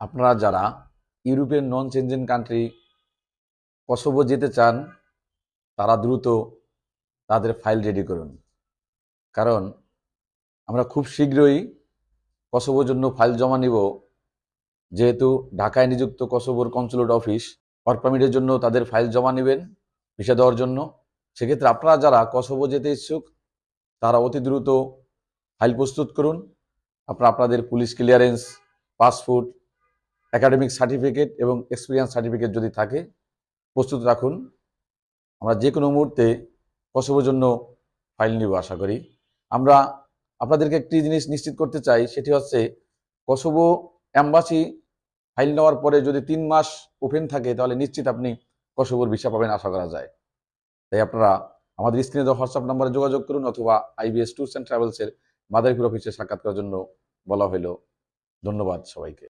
আপনারা যারা ইউরোপের নন চেঞ্জেন কান্ট্রি কসোভো যেতে চান, তারা দ্রুত তাদের ফাইল রেডি করুন। কারণ আমরা খুব শীঘ্রই কসোভোর জন্য ফাইল জমা নিব। যেহেতু ঢাকায় নিযুক্ত কসোভোর কনসুলেট অফিস ওয়ার্ক পারমিটের জন্য তাদের ফাইল জমা নেবেন ভিসা দেওয়ার জন্য। সেক্ষেত্রে আপনারা যারা কসোভো যেতে ইচ্ছুক, তারা অতি দ্রুত ফাইল প্রস্তুত করুন। আপনারা আপনাদের police clearance passport academic certificate এবং এক্সপিরিয়েন্স সার্টিফিকেট যদি থাকে, প্রস্তুত রাখুন। আমরা যে কোনো মুহূর্তে কসোভোর জন্য ফাইল নিব আশা করি। আমরা আপনাদেরকে একটি জিনিস নিশ্চিত করতে চাই, সেটি হচ্ছে কসোভো অ্যাম্বাসি ফাইল নেওয়ার পরে যদি তিন মাস ওপেন থাকে, তাহলে নিশ্চিত আপনি কসোভোর ভিসা পাবেন আশা করা যায়। তাই আপনারা আমাদের স্ক্রিনে হোয়াটসঅ্যাপ নাম্বারে যোগাযোগ করুন অথবা আইবিএস ট্যুরস অ্যান্ড ট্রাভেলসের মাদারীপুর অফিসে সাক্ষাৎ করার জন্য বলা হলো। ধন্যবাদ সবাইকে।